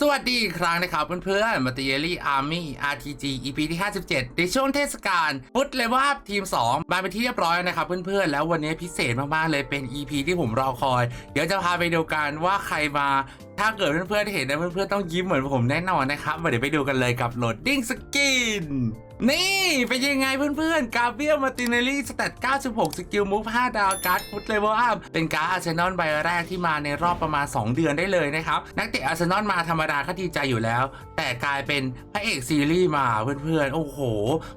สวัสดีอีกครั้งนะครับเพื่อนๆมาติเอลี่อาร์มี่ RTG EP ที่ 57 ในช่วงเทศกาลฟุตเลยว่าทีม 2 มาเป็นที่เรียบร้อยนะครับเพื่อนๆ แล้ววันนี้พิเศษมากๆเลยเป็น EP ที่ผมรอคอย เดี๋ยวจะพาไปดูกันว่าใครมา ถ้าเกิดเพื่อนๆ เห็นนะเพื่อนๆ ต้องยิ้มเหมือนผมแน่นอนนะครับมาเดี๋ยวไปดูกันเลยกับโหลดดิ้งสกิน นี่เป็นยังไงเพื่อนๆ กาเบียมาตินเนลี่สเตต96 สกิลมูฟ5ดาวการ์ดฟุตเลเวลอัพเป็นการ์ดอาร์เซนอลใบแรกที่มาในรอบประมาณ 2 เดือนได้เลยนะครับ นักเตะอาร์เซนอลมาธรรมดาก็ดีใจอยู่แล้ว แต่กลายเป็นพระเอกซีรีส์มาเพื่อนๆ โอ้โห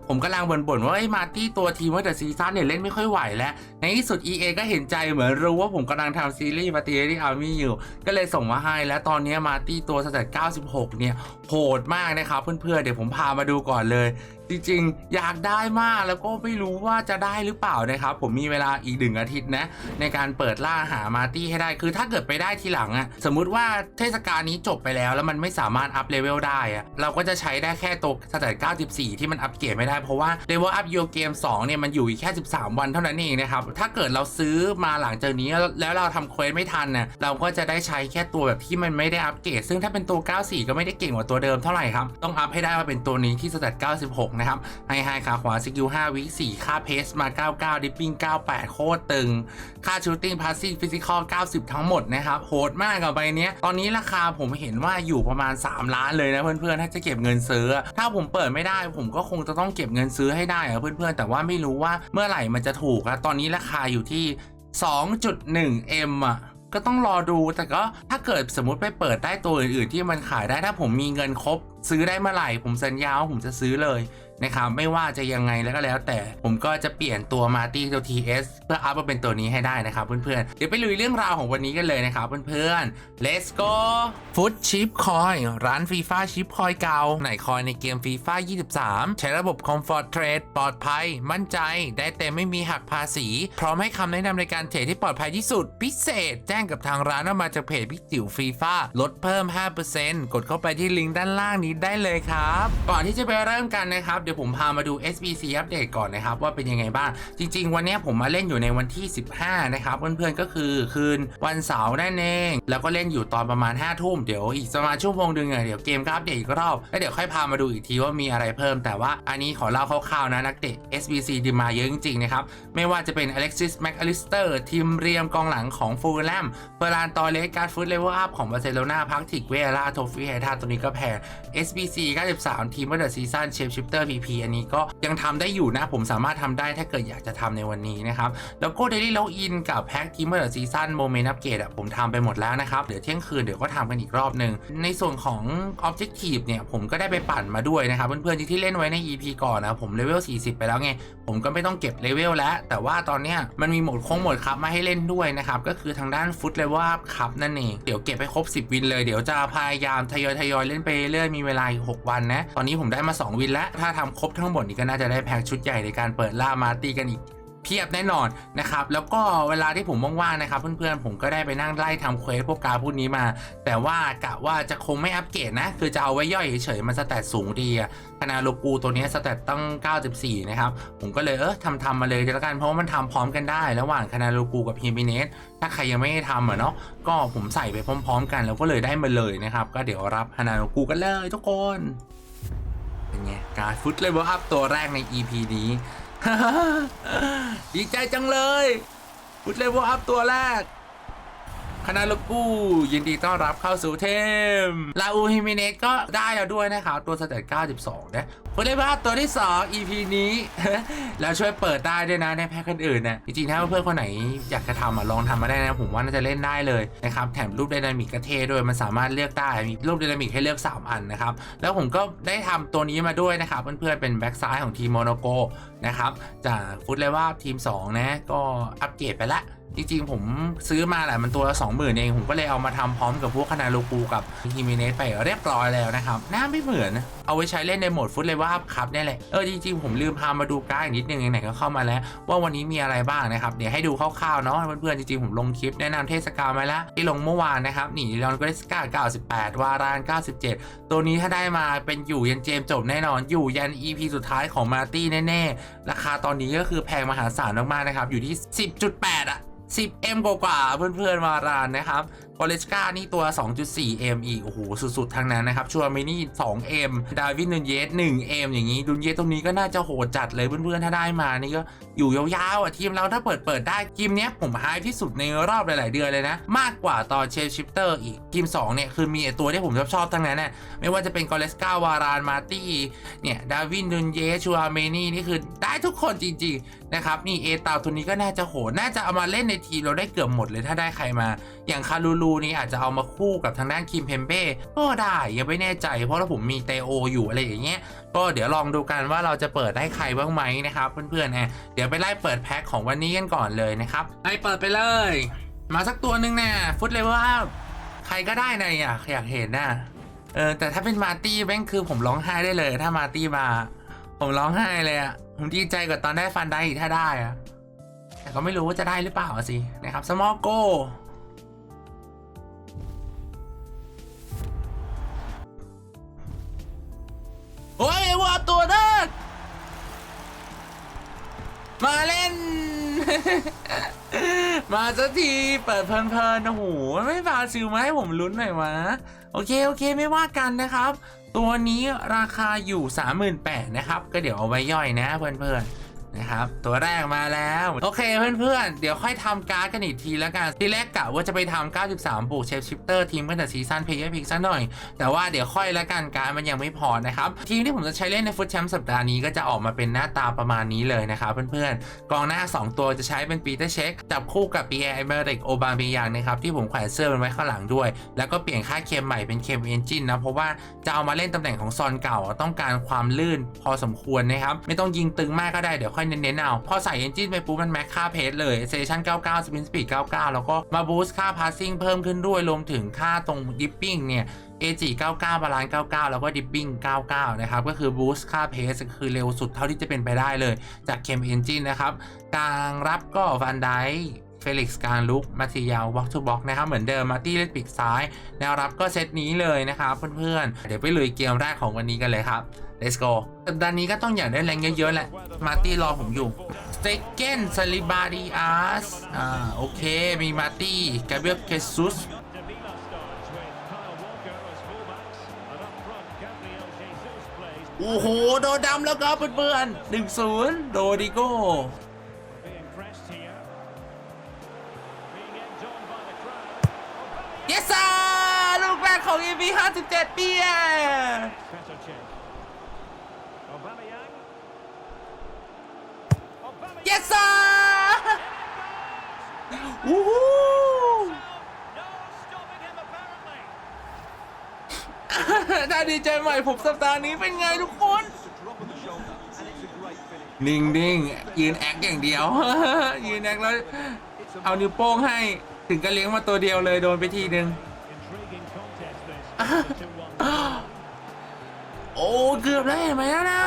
ผมกำลังบ่นๆ ว่าไอ้มาตี้ตัวทีมว่าแต่ซีซั่นเนี่ยเล่นไม่ค่อยไหวแล้ว ในที่สุด EA ก็เห็นใจเหมือนรู้ว่าผมกำลังทำซีรีส์มาติเอลี่อาร์มี่อยู่ ก็เลยส่งมาให้แล้วตอนนี้มาตี้ตัวสเตต96 เนี่ยโหดมากนะครับเพื่อนๆ เดี๋ยวผมพามาดูก่อนเลย จริงๆ อยากได้มากแล้วก็ไม่รู้ว่าจะได้หรือเปล่านะครับ ผมมีเวลาอีกหนึ่งอาทิตย์นะ ในการเปิดล่าหามาร์ตี้ให้ได้คือถ้าเกิดไปได้ทีหลังอะสมมุติว่าเทศกาลนี้จบไปแล้วแล้วมันไม่สามารถอัพเลเวลได้อะเราก็จะใช้ได้แค่ตัวสเตต94 ที่มันอัพเกรดไม่ได้เพราะว่าเลเวลอัพยูเกม2เนี่ยมันอยู่อีกแค่ 13 วันเท่านั้นเองนะครับถ้าเกิดเราซื้อมาหลังจากนี้แล้วเราทำเควสไม่ทันน่ะเราก็จะได้ใช้แค่ตัวแบบที่มันไม่ได้อัปเกรดซึ่งถ้าเป็นตัว 94 ก็ไม่ได้เก่งกว่าตัวเดิมเท่าไหร่ครับต้องอัพให้ได้มาเป็นตัวนี้ที่สเตต96นะครับ ไฮไฮขาขวาสกิล5วิ4ค่าเพสมา 99 ดิปปิ้ง 98 โคตรตึง ค่าชูตติ้งพาสซีฟฟิสิกอล90 ทั้งหมดนะครับโหดมากกับใบเนี้ยตอนนี้ราคาผมเห็นว่าอยู่ประมาณ 3 ล้านเลยนะเพื่อนๆ ถ้าจะเก็บเงินซื้อ ถ้าผมเปิดไม่ได้ ผมก็คงจะต้องเก็บเงินซื้อให้ได้อะเพื่อนๆ แต่ว่าไม่รู้ว่าเมื่อไหร่มันจะถูกอะตอนนี้ราคาอยู่ที่ 2.1M อะก็ต้องรอดูแต่ก็ถ้าเกิดสมมติไปเปิดได้ตัวอื่น ๆ ที่มันขายได้ถ้าผมมีเงินครบ ซื้อได้เมื่อไหร่ ผมสัญญาว่าผมจะซื้อเลย นะครับไม่ว่าจะยังไงแล้วก็แล้ว แต่ผมก็จะเปลี่ยนตัวมาตี้ตัว TS เพื่ออัพมาเป็นตัวนี้ให้ได้นะครับเพื่อนๆ เดี๋ยวไปลุยเรื่องราวของวันนี้กันเลยนะครับเพื่อนๆ let's go ฟุตชิปคอยร้านฟีฟ่าชิปคอยเก่าไหนคอยในเกมฟีฟ่า23 ใช้ระบบ Comfort Trade ปลอดภัย มั่นใจ ได้เต็มไม่มีหักภาษี พร้อมให้คำแนะนำในการเทรดที่ปลอดภัยที่สุด พิเศษ แจ้งกับทางร้านว่ามาจากเพจพี่จิ๋วฟีฟ่าลดเพิ่ม 5%กดเข้าไปที่ลิงก์ด้านล่างนี้ได้เลยครับ ก่อนที่จะไปเริ่มกันนะครับดี๋ยวผมพามาดู SBC อัปเดตก่อนนะครับว่าเป็นยังไงบ้าง จริง ๆ วันนี้ผมมาเล่นอยู่ในวันที่ 15 นะครับ เพื่อนๆก็คือคืนวันเสาร์นั่นเอง แล้วก็เล่นอยู่ตอนประมาณ 5 ทุ่มเดี๋ยวอีกประมาณชั่วโมงหนึงอะเดี๋ยวเกมก็อัปเดตอีกรอบแล้วเดี๋ยวค่อยพามาดูอีกทีว่ามีอะไรเพิ่ม แต่ว่าอันนี้ขอเล่าคร่าวๆนะนักเตะ SBC ดีมาเยอะจริงๆนะครับไม่ว่าจะเป็น Alexis McAllister ทีมเรียมกองหลังของฟูลแลมเฟอร์ลานตอเลสการฟุตเลเวลอัพของบาร์เซโลนาพักติกเวล่าโทฟี่ไฮทาตัวนี้ก็แพง SBC 93 ทีมเมื่อเดอะซีซันเชฟชิปเตอร์ PP อันนี้ก็ยังทำได้อยู่นะ ผมสามารถทำได้ถ้าเกิดอยากจะทำในวันนี้นะครับ แล้วก็ Daily Login กับแพ็กทีมเมอเดอะซีซันโมเมนต์อัปเกรดอะผมทำไปหมดแล้วนะครับเดี๋ยวเที่ยงคืนเดี๋ยวก็ทำกันอีกรอบหนึ่งในส่วนของ Objective เนี่ยผมก็ได้ไปปั่นมาด้วยนะครับเพื่อนๆที่ที่เล่นไว้ใน EP ก่อนนะผมเลเวล40 ไปแล้วไงผมก็ไม่ต้องเก็บเลเวลแล้ว แต่ว่าตอนเนี้ยมันมีโหมดโค้งโหมดครับมาให้เล่นด้วยนะครับก็คือทางด้านฟุตเลเวลครับนั่นเองเดี๋ยวเก็บให้ครบ 10 วินเลยเดี๋ยวจะพยายามทยอยทยอยเล่นไปเรื่อยมีเวลาอีก6วันนะตอนนี้ผมได้มา 2 วินแล้วถ้าทำครบทั้งหมดนี่ก็น่าจะได้แพ็กชุดใหญ่ในการเปิดล่ามาตีกันอีกเพียบแน่นอนนะครับ แล้วก็เวลาที่ผมว่างๆนะครับ เพื่อนๆผมก็ได้ไปนั่งไล่ทำเควสพวกการพวกนี้มา แต่ว่ากะว่าจะคงไม่อัปเกรดนะ คือจะเอาไว้ย่อยเฉยๆมันสแตทสูงดีคณะโลกูตัวนี้สแตทตั้ง 94 นะครับ ผมก็เลยเออทำทำๆมาเลยแล้วกันเพราะว่ามันทำพร้อมกันได้ ระหว่างคณะโลกูกับฮิมิเนสถ้าใครยังไม่ได้ทำอะเนาะก็ผมใส่ไปพร้อม ๆ กันแล้วก็เลยได้มาเลยนะครับ ก็เดี๋ยวรับคณะโลกูกันเลยทุกคน การฟุตเลเวลอัพตัวแรกใน EP นี้ ดีใจจังเลย ฟุตเลเวลอัพตัวแรก คณะลูกกู้ยินดีต้อนรับเข้าสู่เทม ลาอูฮิมิเนสก็ได้แล้วด้วยนะครับ ตัวสเตต92 นะฟุตเลเวลอัพตัวที่ 2 EP นี้ แล้วช่วยเปิดได้ด้วยนะในแพ็คคนอื่นนะจริงๆถ้าเพื่อนคนไหนอยากจะทำอะลองทำมาได้นะ ผมว่าน่าจะเล่นได้เลยนะครับ แถมรูปไดนามิกก็เท่ด้วยมันสามารถเลือกได้มีรูปไดนามิกให้เลือก 3 อันนะครับ แล้วผมก็ได้ทำตัวนี้มาด้วยนะครับเพื่อนๆเป็นแบ็กซ้ายของทีมโมโนโกนะครับจากฟุตเลเวลทีม 2 นะ ก็อัปเกรดไปละ จริงๆ ผมซื้อมาแหละมันตัวละ20,000เอง ผมก็เลยเอามาทำพร้อมกับพวกคานาโลกูกับฮิมิเนสไปเรียบร้อยแล้วนะครับ หน้าไม่เหมือน เอาไว้ใช้เล่นในโหมดฟุตเลยว่าครับเนี่ยแหละ เออจริงๆ ผมลืมพามาดูการ์ดอีกนิดนึงไหนก็เข้ามาแล้ว ว่าวันนี้มีอะไรบ้างนะครับ เดี๋ยวให้ดูคร่าวๆเนาะเพื่อนๆจริงๆ ผมลงคลิปแนะนำเทศกาลมาแล้วที่ลงเมื่อวานนะครับหนีลอนกรสกา98 วาราน 97 ตัวนี้ถ้าได้มาเป็นอยู่ยันเจมจบแน่นอน อยู่ยัน EP สุดท้ายของมาร์ตี้แน่ๆราคาตอนนี้ก็คือแพงมหาศาลมากๆนะครับอยู่ที่ 10.8อะ 10M กว่าเพื่อนๆมารานนะครับกอเลสกานี่ตัว 2.4M อีก โอ้โห สุดๆ ทั้งนั้นนะครับ ชัวร์มินี่ 2M ดาวินนุนเยส 1M อย่างนี้ ดุนเยสตรงนี้ก็น่าจะโหดจัดเลยเพื่อนๆ ถ้าได้มา นี่ก็อยู่ยาวๆ อะ ทีมเราถ้าเปิดเปิดได้ ทีมเนี้ยผมไฮที่สุดในรอบหลายๆ เดือนเลยนะ มากกว่าตอนเชฟชิปเตอร์อีก ทีม 2 เนี่ย คือมีตัวที่ผมชอบๆทั้งนั้นน่ะไม่ว่าจะเป็นกอเลสกาวารานมาตี้ เนี่ย ดาวินนุนเยส ชัวร์เมนี่นี่คือได้ทุกคนจริงๆ นะครับ นี่เอตาวตัวนี้ก็น่าจะโหด น่าจะเอามาเล่นในทีมเราได้เกือบหมดเลยถ้าได้ใครมา อย่างคารูลูนี่อาจจะเอามาคู่กับทางด้านคิมเพมเบ้ก็ได้ยังไม่แน่ใจ เพราะว่าผมมีเตโออยู่อะไรอย่างเงี้ยก็เดี๋ยวลองดูกันว่าเราจะเปิดได้ใครบ้างไหมนะครับเพื่อนๆนะเดี๋ยวไปไล่เปิดแพ็คของวันนี้กันก่อนเลยนะครับไปเปิดไปเลย มาสักตัวหนึ่งนะฟุตเลเวลใครก็ได้นะอยากอยากเห็นนะเออแต่ถ้าเป็นมาร์ตี้แม่งคือผมร้องไห้ได้เลย ถ้ามาร์ตี้มา ผมร้องไห้เลยอะผมดีใจกว่าตอนได้ฟันได้อีกถ้าได้อะ แต่ก็ไม่รู้ว่าจะได้หรือเปล่าสินะครับสมอโกโอ้ยว่าตัวนักมาเล่น มาสักทีเปิดเพลินๆโอ้โหไม่พาซิลมาให้ผมลุ้นหน่อยวะโอเค โอเคไม่ว่ากันนะครับ ตัวนี้ราคาอยู่ 38,000นะครับ ก็เดี๋ยวเอาไว้ย่อยนะเพื่อนๆ นะครับ ตัวแรกมาแล้ว โอเคเพื่อนๆ เดี๋ยวค่อยทำการ์ดกันอีกทีแล้วกัน ทีแรกกะว่าจะไปทำ93 บวกเชฟชิปเตอร์ทีมกันแต่ซีซันเพย์พิกซะหน่อย แต่ว่าเดี๋ยวค่อยแล้วกันการ์ดมันยังไม่พอนะครับ ทีมที่ผมจะใช้เล่นในฟุตแชมป์สัปดาห์นี้ก็จะออกมาเป็นหน้าตาประมาณนี้เลยนะครับเพื่อนๆ กองหน้า 2 ตัวจะใช้เป็นปีเตอร์เช็คจับคู่กับปีแอร์เมริกโอบาเมยังนะครับที่ผมแขวนเสื้อมันไว้ข้างหลังด้วย แล้วก็เปลี่ยนค่าเคมใหม่เป็นเคมเอนจินนะเพราะว่าจะเอามาเล่นตำแหน่งของซอนเก่าต้องการความลื่นพอสมควรนะครับไม่ต้องยิงตึงมากก็ได้เดี๋ยวค่อยเน้นๆเอาพอใส่เอนจินไปปุ๊บมันแม็กค่าเพจเลยเซชั่น99สปินสปีด99 แล้วก็มาบูสต์ค่าพาสซิ่งเพิ่มขึ้นด้วยรวมถึงค่าตรงดิปปิ้งเนี่ย AG 99บาลานซ์99 แล้วก็ดิปปิ้ง99 นะครับ ก็คือบูสต์ค่าเพสคือเร็วสุดเท่าที่จะเป็นไปได้เลย จากเคมเอนจินนะครับกลางรับก็ฟันได เฟลิกซ์การลุกมาติยาวบ็อกทูบ็อกนะครับ เหมือนเดิมมาตี้เล่นปีกซ้าย แนวรับก็เซตนี้เลยนะครับเพื่อนๆ เดี๋ยวไปลุยเกมแรกของวันนี้กันเลยครับ let's go สัปดาห์นี้ก็ต้องอยากได้แรงเยอะๆแหละ มาตี้รอผมอยู่สเตเกนซาลิบาดิอาสอ่าโอเค มีมาตี้กาเบรียลเคซุสโอ้โห โดนดำแล้วครับเพื่อนๆหนึ่งศูนย์โดดิโก้ ซ่าลูกแรกของ EP 57 เปียเยสซ่าวู้ฮูน่าดีใจใหม่ผมสัปดาห์นี้เป็นไงทุกคน นิ่งๆ ยืนแอคอย่างเดียว ยืนแอคแล้ว เอานิ้วโป้งให้ ถึงก็เลี้ยงมาตัวเดียวเลยโดนไปทีนึง โอ้เกือบแล้วเห็นไหมแล้วนะ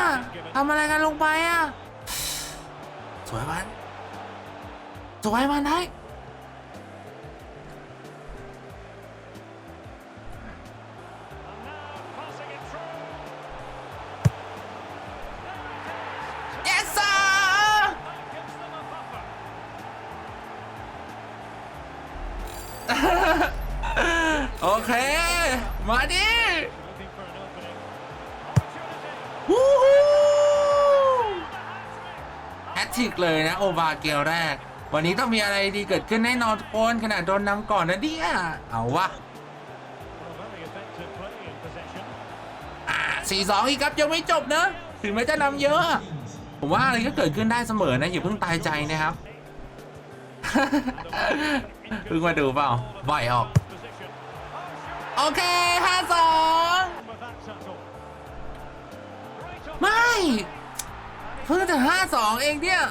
ทำอะไรกันลงไปอะ สวยมัน สวยมันได้ เลยนะ โอบาเกลแรก วันนี้ต้องมีอะไรดีเกิดขึ้นแน่นอนทุกคนขนาดโดนนำก่อนนะเนี่ยเอาวะสี่สองอีกครับยังไม่จบนะ ถึงแม้จะนำเยอะ ผมว่าอะไรก็เกิดขึ้นได้เสมอนะ อย่าเพิ่งตายใจนะครับเพิ่งมาดูเปล่าบ่อยออก โอเคห้าสองไม่ เพิ่งจะห้าสองเองเนี่ย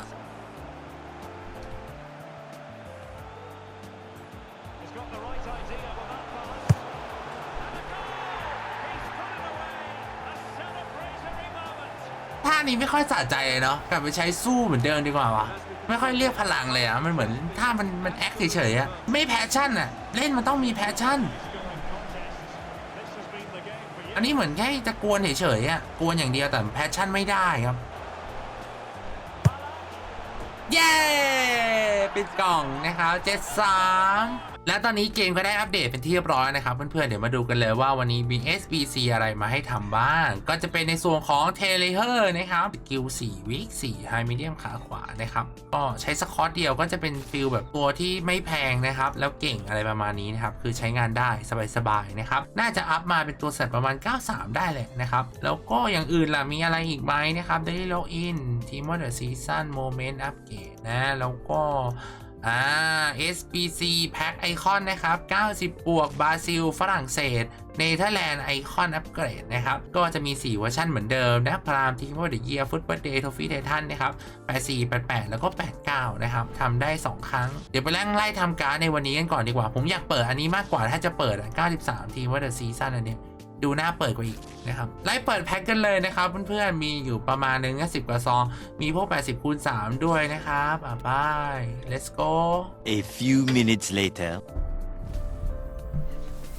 นี้ไม่ค่อยสะใจเลยเนาะกลับไปใช้สู้เหมือนเดิมดีกว่าวะไม่ค่อยเรียกพลังเลยอะมันเหมือนถ้ามันมันแอคเฉยๆอะไม่แพชชั่นอะเล่นมันต้องมีแพชชั่น อันนี้เหมือนแค่จะกวนเฉยๆอะกวนอย่างเดียวแต่แพชชั่นไม่ได้ครับ เย้ ปิดกล่องนะครับ73และตอนนี้เกมก็ได้อัปเดตเป็นที่เรียบร้อยนะครับ เพื่อนๆ เดี๋ยวมาดูกันเลยว่าวันนี้มี SBC อะไรมาให้ทำบ้าง ก็จะเป็นในส่วนของเทเลเ r อร์นะครับสกิล4วิก4ไฮมีเดียมขาขวานะครับ ก็ใช้สคอตเดียวก็จะเป็นฟิลแบบตัวที่ไม่แพงนะครับ แล้วเก่งอะไรประมาณนี้นะครับ คือใช้งานได้สบายๆนะครับ น่าจะอัพมาเป็นตัวเสร็จประมาณ 93 ได้เลยนะครับ แล้วก็อย่างอื่นล่ะมีอะไรอีกไหมนะครับ Daily Login Team of the Season Moment Upgrade น นะแล้วก็อ่า SBC Pack Icon นะครับ 90 บวกบราซิล ฝรั่งเศส เนเธอร์แลนด์ไอคอนอัปเกรดนะครับ ก็จะมี 4 เวอร์ชันเหมือนเดิมนะพรามทีมว่าเด e เยียฟุตบอลเดย์ทอฟฟี่ไททันนะครับ 84 88 แล้วก็ 89 นะครับทำได้ 2 ครั้ง เดี๋ยวไปแล่งไล่ทำการในวันนี้กันก่อนดีกว่า ผมอยากเปิดอันนี้มากกว่าถ้าจะเปิด 93 ทีมว่าเดอะซีซั่นอันเนี้ย ดูน่าเปิดกว่าอีกนะครับไล่เปิดแพ็กกันเลยนะครับ เพื่อนๆมีอยู่ประมาณนึงนะสิบกว่าซองมีพวก 80คูณ3ด้วยนะครับอะบาย let's go A few minutes later.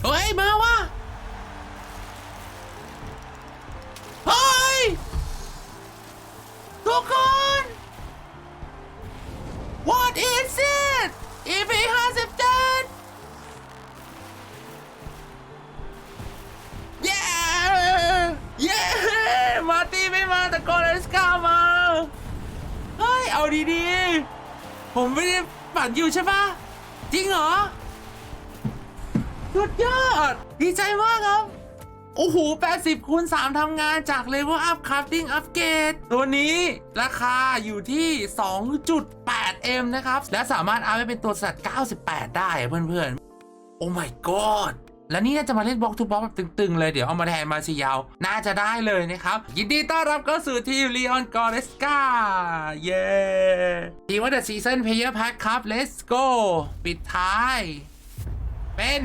เฮ้ยมาว่ะเฮ้ยทุกคน What is it EP 57 เย้ มาตี้ไม่มาแต่กอเลสกามา เฮ้ย เอาดีๆ ผมไม่ได้ปั่นอยู่ใช่ปะจริงเหรอ สุดยอด ดีใจมากครับ โอ้โห 80คูณ3ทำงานจาก Level Up Crafting Upgrade ตัวนี้ราคาอยู่ที่ 2.8M นะครับ และสามารถเอาไปเป็นตัวสัตว์ 98 ได้เพื่อนๆ โอ้ my god และนี่น่าจะมาเล่นบล็อกทูบล็อกแบบตึงๆเลยเดี๋ยวเอามาแทนมาซิยาว น่าจะได้เลยนะครับ ยินดีต้อนรับเข้าสู่ทีม Leon g o r e s c a เย้ทีมว่า The Season Player Pack ครับ let's go ปิดท้าย เป็น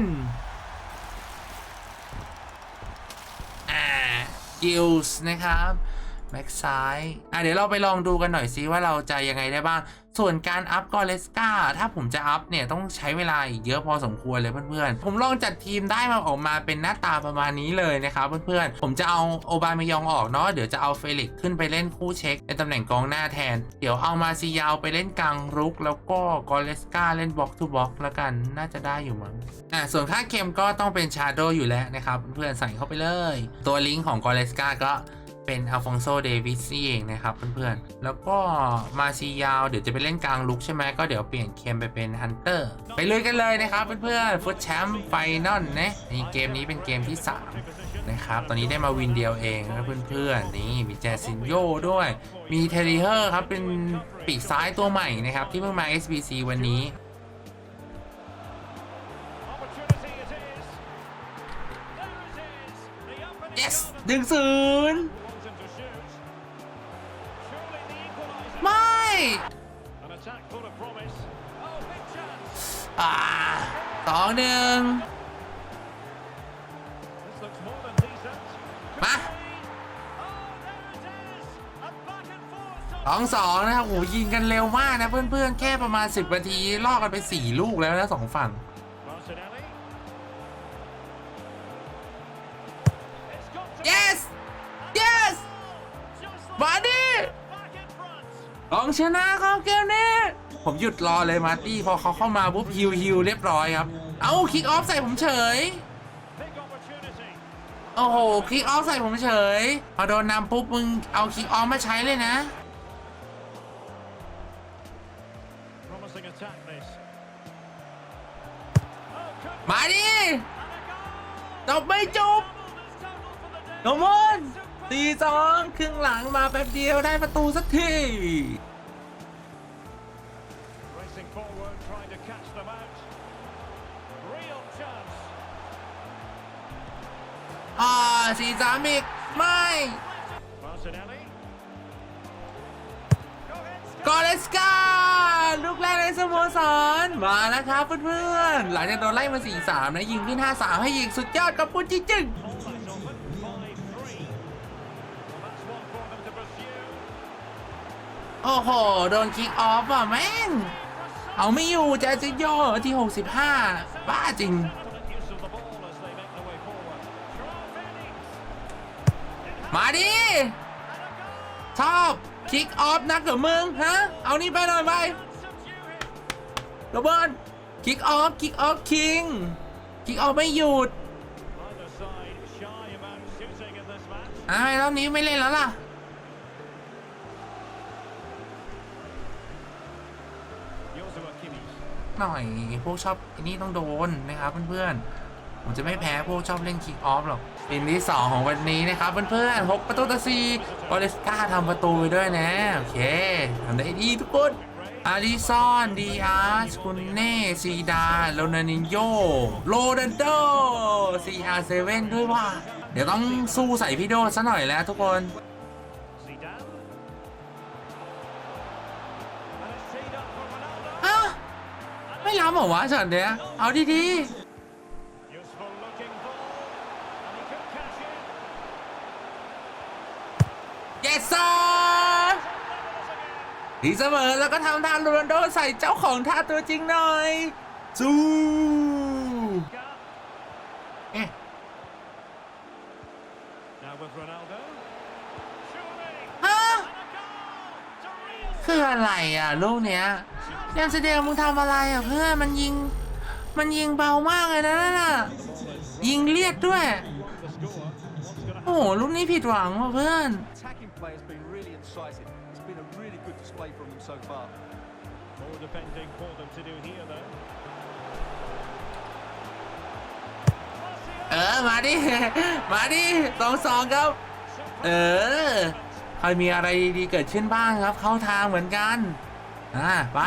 อ่ากิลส์นะครับ แม็กซ้ายอะเดี๋ยวเราไปลองดูกันหน่อยซิว่าเราจะยังไงได้บ้าง ส่วนการอัพกอเลสกาถ้าผมจะอัพเนี่ยต้องใช้เวลาอีกเยอะพอสมควรเลยเพื่อนๆ ผมลองจัดทีมได้มาออกมาเป็นหน้าตาประมาณนี้เลยนะครับเพื่อนๆ ผมจะเอาโอบามายองออกเนาะเดี๋ยวจะเอาเฟลิกซ์ขึ้นไปเล่นคู่เช็คในตำแหน่งกองหน้าแทน เดี๋ยวเอามาซียาวไปเล่นกลางรุก แล้วก็กอเลสกาเล่นบล็อกทูบล็อกแล้วกันน่าจะได้อยู่มั้งอะส่วนค่าเค็มก็ต้องเป็นชาโดอยู่แล้วนะครับเพื่อนๆใส่เข้าไปเลย ตัวลิงก์ของกอเลสกาก็ เป็นอัลฟองโซเดวิสนี่เองนะครับเพื่อนๆ แล้วก็มาซียาวเดี๋ยวจะไปเล่นกลางลุกใช่ไหมก็เดี๋ยวเปลี่ยนเค็มไปเป็นฮันเตอร์ไปเลยกันเลยนะครับเพื่อนๆฟุตแชมป์ไฟนอลนะนี่เกมนี้เป็นเกมที่ 3 นะครับ ตอนนี้ได้มาวินเดียวเองนะเพื่อนๆ นี่มีแจซินโยด้วย มีเทริเฮอร์ครับ เป็นปีกซ้ายตัวใหม่นะครับ ที่เพิ่งมา SBC วันนี้ Opportunity it is. There it is. The opening yes shot of หนึ่งศูนย์ สองหนึ่งมาสองสองนะครับโหยิงกันเร็วมากนะเพื่อนๆ แค่ประมาณ 10นาทีลอกกันไป4ลูกแล้วนะสองฝั่ง Martinelli. It's got to yes yes มาดิลองชนะเขาเกมนี้ ผมหยุดรอเลยมาตี้พอเขาเข้ามาปุ๊บฮิวฮิวเรียบร้อยครับ เอาคิกออฟใส่ผมเฉย Big opportunity. โอ้โหคลิกออฟใส่ผมเฉย พอโดนนำปุ๊บมึงเอาคลิกออฟมาใช้เลยนะ Promising attack this. Oh, could มาดิ and a goal. จบไม่จบ Double, it's total for the day. โนมอนตีสองครึ่งหลังมาแป๊บเดียวได้ประตูสักที อ่าสี่สามอีก ไม่กอเลสกาลูกแรกในสโมสรมาแล้วครับเพื่อนๆ หลังจากโดนไล่มา 4-3 นะ ยิงขึ้น 5-3 ให้ยิงสุดยอดกับปุ้นจริงๆโอ้โห โดนคิกออฟอะแม่ง เอาไม่อยู่แจซิโยที่ 65 บ้าจริง มาดิชอบคิกออฟนักเหรอมึงฮะ เอานี่ไปหน่อยไปโรเบิร์ตคิกออฟคิกออฟคิงคิกออฟไม่หยุดอ้าวรอบนี้ไม่เล่นแล้วล่ะหน่อยพวกชอบอันนี้ต้องโดนนะครับเพื่อนๆ ผมจะไม่แพ้พวกชอบเล่นคิกออฟหรอกป็นที่ 2 ของวันนี้นะครับเพื่อนๆ6ประตูต่อ4บอเลสกาทำประตูไปด้วยนะ โอเคทำได้ดีทุกคนอาริซอนดีอาร์สคุณเน่ซีดาโรนันิโยโรนันโด CR7 ด้วยว่า เดี๋ยวต้องสู้ใส่พี่โดซะหน่อยแล้วทุกคนฮะไม่รับเหรอวะช็อตเนี้ยเอาดี Useful ๆ yes sir ดีเสมอแล้วก็ทำท่าโรนัลโดใส่เจ้าของท่าตัวจริงหน่อยจูเอ๊ะ Now with Ronaldo. Shooting. ฮะ And a goal. To real คืออะไรอะลูกเนี้ยเนมสเดลมึงทำอะไรอะเพื่อนมันยิง มันยิงเบามากเลยนะนั่นน่ะยิงเลียดด้วย the score. What's going to โอ้โหลูกนี้ผิดหวังว่ะเพื่อน attacking play has been really incisive. It's been a really good display from them so far. More defending for them to do here, though. เออ มาดิ มาดิสองสองครับ เออใครมีอะไรดีๆเกิดขึ้นบ้างครับ เข้าทางเหมือนกัน อ่า ไป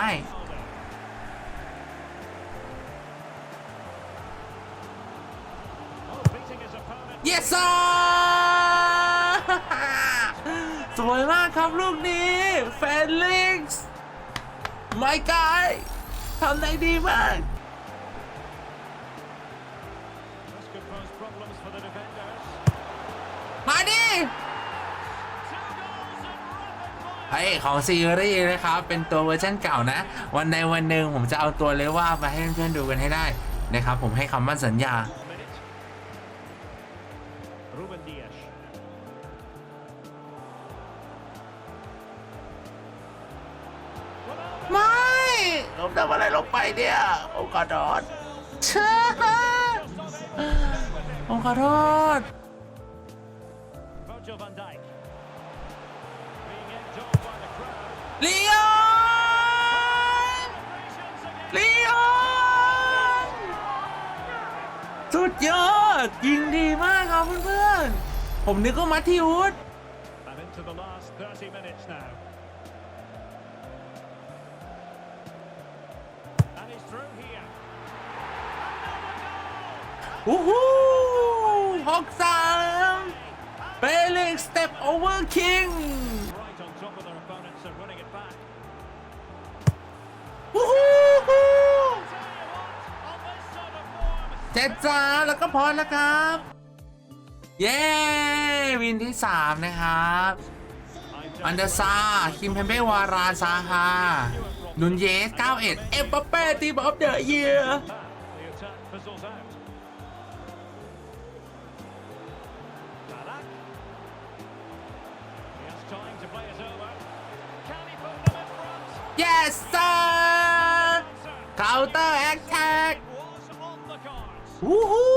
Oh, beating his opponent. yes sir สวยมาก ครับลูกนี้เฟลิกซ์ไม่กายทำได้ดีมากมาดิไอของซีรีส์นะครับ เป็นตัวเวอร์ชันเก่านะ วันใดวันหนึ่งผมจะเอาตัวเลว่ามาให้เพื่อนๆดูกันให้ได้นะครับ ผมให้คำมั่นสัญญา ขอโทษเชื่อผมขอโทษ Virgil van Dijk. Being enjoyed by the crowd. ลีออน Celebrations again. ลีออนสุดยอด ยิงดีมากครับเพื่อนๆ ผมนึกว่ามัทธิวุฒ And อู้หูหกสามเฟลิกสเต็ปโอเวอร์คิง Right on top of their opponents and winning it back. อู้หูเจ็ดจ้าแล้วก็พอแล้วครับ เย้ วินที่ 3 นะครับ อันเดอร์ซา คิมเพมเบวาราซาฮานุนเยส 91 เอ็มบัปเป้ทีมออฟเดอะเยีย the the cards. วู้ฮู้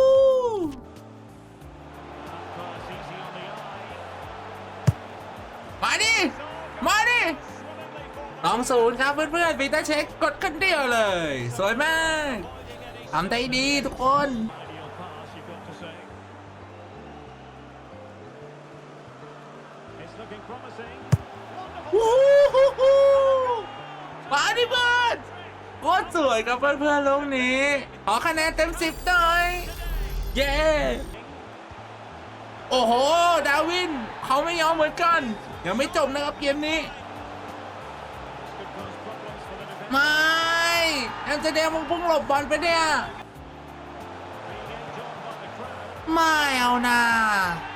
That pass easy on the eye. มาดิมาดิ Swimmingly forward. สองศูนย์ครับเพื่อนๆปีเตอร์เช็คกดคนเดียวเลย สวยมาก Avoiding any ทำได้ดีทุกคน ideal pass, you've got to say. It's looking promising. Wonderful วู้ฮู้ฮู้มาดิเพื่อน โคตรสวยครับเพื่อนๆลูกนี้ขอคะแนนเต็มสิบหน่อย เย้โอ้โห ดาวิน เขาไม่ยอมเหมือนกัน ยังไม่จบนะครับเกมนี้ ไม่แอมสเตอร์ดัมมึงพุ่งหลบบอลไปเนี่ย ไม่เอานา Tremendously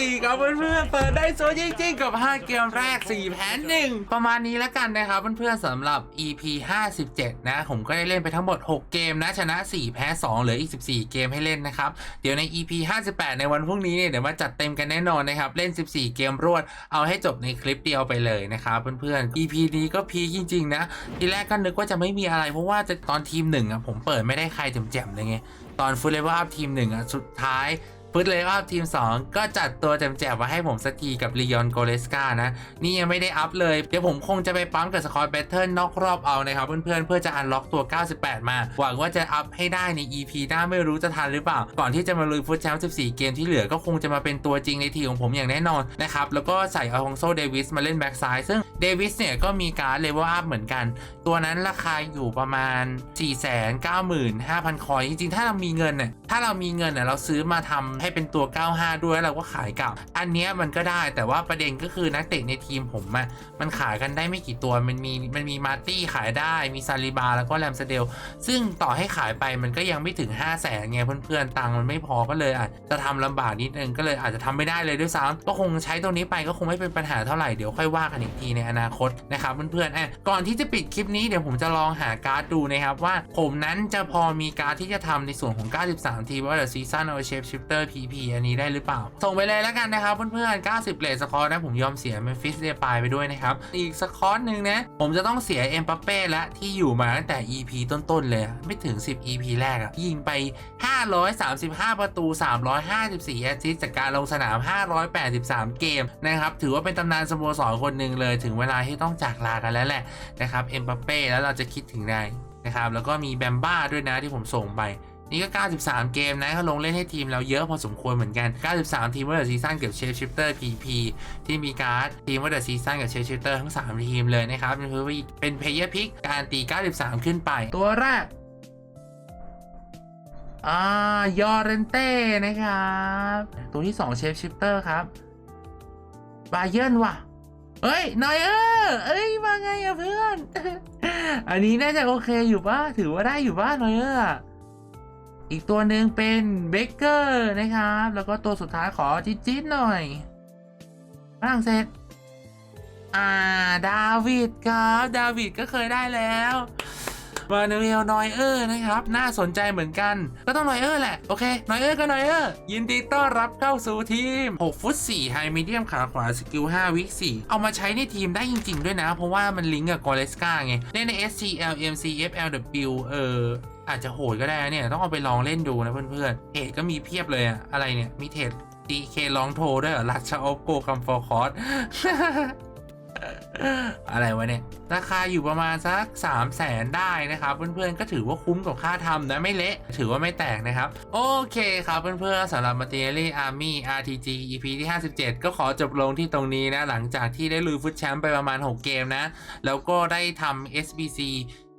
4ครับเพื่อนๆเปิดได้โซลจริงๆกับ 5 เกมแรก 4 แผนหนึ่งประมาณนี้แล้วกันนะครับเพื่อนๆสำหรับ EP 57 นะ ผมก็ได้เล่นไปทั้งหมด 6 เกมนะ ชนะ 4 แพ้2เหลืออีก 14 เกมให้เล่นนะครับ เดี๋ยวใน EP 58 ในวันพรุ่งนี้เนี่ยเดี๋ยวมาจัดเต็มกันแน่นอนนะครับ เล่น 14 เกมรวดเอาให้จบในคลิปเดียวไปเลยนะครับเพื่อนๆ EP นี้ก็พีจริงๆนะทีแรกก็นึกว่าจะไม่มีอะไรเพราะว่าจะตอนทีมหนึ่งอะผมเปิดไม่ได้ใครแจ่มๆเลยไงตอนฟูลเลเวอร์อัพทีมหนึ่งอะสุดท้าย ฟุตเลเวลอัพทีม 2 ก็จัดตัวแจมๆมาให้ผมสักทีกับลียอนโกเลสกานะ นี่ยังไม่ได้อัพเลย เดี๋ยวผมคงจะไปปั๊มกับสกอร์แบทเทิลนอกรอบเอานะครับเพื่อนๆ เพื่อจะอันล็อกตัว 98 มา หวังว่าจะอัพให้ได้ใน EP หน้าไม่รู้จะทันหรือเปล่า ก่อนที่จะมาลุยฟุตแชมป์14 เกมที่เหลือก็คงจะมาเป็นตัวจริงในทีของผมอย่างแน่นอนนะครับแล้วก็ใส่อ l องโซเดวิสมาเล่นแบ็กซ้ายซึ่งเดวิสเนี่ยก็มีการเลเวลอัพเหมือนกัน ตัวนั้นราคาอยู่ประมาณ 495,000 คอยจริงๆถ้าเรามีเงินเนี่ยถ้าเรามีเงินเนี่ยเราซื้อมาทำให้เป็นตัว 95 ด้วยแล้วเราก็ขายกลับ อันเนี้ยมันก็ได้แต่ว่าประเด็นก็คือนักเตะในทีมผมอะมันขายกันได้ไม่กี่ตัวมันมีมันมีมาร์ตี้ขายได้มีซาลิบาแล้วก็แรมสเดลซึ่งต่อให้ขายไปมันก็ยังไม่ถึง 5 0 0แสนไงเพื่อนๆตังค์มันไม่พอก็เลยอาจจะทำลำบากนิดนึงก็เลยอาจจะทำไม่ได้เลยด้วยซ้ำก็คงใช้ตรงนี้ไปก็คงไม่เป็นปัญหาเท่าไหร่เดี๋ยวค่อยว่ากันอีกทีในอนาคตนะครับเพื่อนๆอะก่อนที่จะปิดคลิปนี้เดี๋ยวผมจะลองหาการ์ดดูนะครับว่าผมนั้นจะพอมีการ์ดที่จะทำในส่วนของ 93 ทีว่าเดอะซีซันเอาเชฟชิปเตอร์ PP อันนี้ได้หรือเปล่า ส่งไปเลยแล้วกันนะครับเพื่อนๆ 90เลทสกอร์นะผมยอมเสียเมฟิสเดปายไปด้วยนะครับ อีกสกอร์หนึ่งนะ ผมจะต้องเสียเอ็มปัปเป้และที่อยู่มาตั้งแต่ EP ต้นๆ เลย ไม่ถึง 10 EP แรกอะยิงไป 535 ประตู 354แอสซิสต์จากการลงสนาม 583 เกมนะครับถือว่าเป็นตำนานสโมสรคนหนึ่งเลยถึงเวลาที่ต้องจากลากันแล้วแหละนะครับเอ็มบัปเป้แล้วเราจะคิดถึงได้นะครับแล้วก็มีแบมบ้าด้วยนะที่ผมส่งไป นี่ก็ 93 เกมนะเขาลงเล่นให้ทีมเราเยอะพอสมควรเหมือนกัน 93 ทีมว่าเดอะซีซั่นกับเชฟชิปเตอร์ PP ที่มีการ์ดทีมว่าเดอะซีซั่นกับเชฟชิปเตอร์ทั้ง 3 ทีมเลยนะครับเป็นเป็นเพย์เยอร์พิกการตี 93 ขึ้นไป ตัวแรกอ่ายอร์เรนเต้ นะครับ ตัวที่ 2 เชฟชิปเตอร์ครับบาเยนว่ะเฮ้ยนอยเออร์เอ้ย มาไงอะเพื่อน อันนี้น่าจะโอเคอยู่ป่ะ ถือว่าได้อยู่ป่ะนอยเออร์ อีกตัวหนึ่งเป็นเบเกอร์นะครับ แล้วก็ตัวสุดท้ายขอจิ๊ดๆหน่อยฝรั่งเศสอ่า ดาวิดครับ ดาวิดก็เคยได้แล้วมาเนเวลนอยเออร์นะครับ น่าสนใจเหมือนกัน ก็ต้องนอยเออร์แหละ โอเคนอยเออร์ก็นอยเออร์ ยินดีต้อนรับเข้าสู่ทีม 6 ฟุต 4 ไฮมีเดียมขาขวาสกิล 5 วิก4เอามาใช้ในทีมได้จริง ๆ ด้วยนะ เพราะว่ามันลิงก์กับกอเลสกาไงเล่นใน SCL MC FLW เออ อาจจะโหดก็ได้เนี่ยต้องเอาไปลองเล่นดูนะเพื่อนๆเทรดก็มีเพียบเลยอะอะไรเนี่ยมีเทรด DK ลองโทรด้วยรอลัชชาโอโกคัมฟอร์คอร์อะไรวะเนี่ย ราคาอยู่ประมาณสัก 3 0 0แสนได้นะครับ เพื่อนๆก็ถือว่าคุ้มกับค่าทำนะ ไม่เละ ถือว่าไม่แตกนะครับ โอเคครับ เพื่อนๆสำหรับ Material Army RTG EP ที่ 57 ก็ขอจบลงที่ตรงนี้นะ หลังจากที่ได้ลุยฟุตแชมป์ไปประมาณ 6 เกมนะ แล้วก็ได้ทำ SBC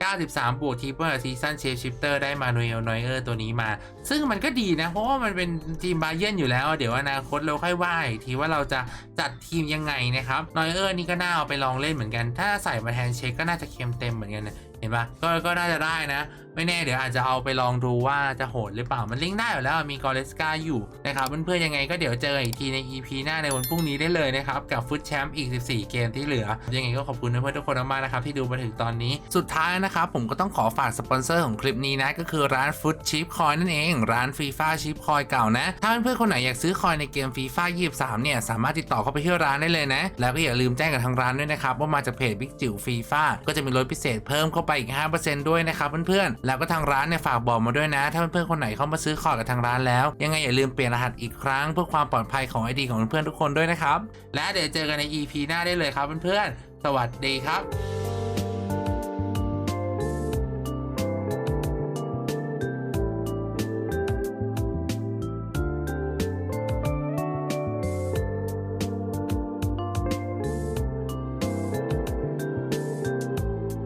93 บวกทีเปอร์ซีซันเชฟชิปเตอร์ได้มาโนเอลนอยเออร์ตัวนี้มา ซึ่งมันก็ดีนะ เพราะว่ามันเป็นทีมบาเยนอยู่แล้ว เดี๋ยวอนาคตเราค่อยว่าอีกทีว่าเราจะจัดทีมยังไงนะครับนอยเออร์นี่ก็น่าเอาไปลองเล่นเหมือนกัน ถ้าใส่มาแทนเชคก็น่าจะเค็มเต็มเหมือนกันนะเห็นปะก็ก็น่าจะได้นะไม่แน่เดี๋ยวอาจจะเอาไปลองดูว่าจะโหดหรือเปล่ามันลิงก์ได้อยู่แล้วมีกอเลสกาอยู่นะครับเพื่อนๆยังไงก็เดี๋ยวเจออีกทีใน EP หน้าในวันพรุ่งนี้ได้เลยนะครับกับฟุตแชมป์อีก 14 เกมที่เหลือ ยังไงก็ขอบคุณเพื่อนๆทุกคนมากๆนะครับที่ดูมาถึงตอนนี้สุดท้ายนะครับผมก็ต้องขอฝากสปอนเซอร์ของคลิปนี้นะก็คือร้านฟุตชิปคอยนั่นเอง ร้านฟีฟ่าชิปคอยเก่านะถ้าเพื่อนๆคนไหนอยากซื้อคอยในเกมฟีฟ่า23เนี่ยสามารถติดต่อเข้าไปที่ร้านได้เลยนะ แล้วก็อย่าลืมแจ้งกับทางร้านด้วยนะครับว่ามาจากเพจบิ๊กจิ๋วฟีฟ่าก็จะมีลดพิเศษเพิ่มเข้าไปอีก5%ด้วยนะครับเพื่อนๆแล้วก็ทางร้านเนี่ยฝากบอกมาด้วยนะ ถ้าเพื่อนๆคนไหนเข้ามาซื้อคองกับทางร้านแล้วยังไงอย่าลืมเปลี่ยนรหัสอีกครั้งเพื่อความปลอดภัยของไอดีของเพื่อนๆทุกคนด้วยนะครับและเดี๋ยวเจอกันใน EP หน้าได้เลยครับเพื่อนๆสวัสดีครับ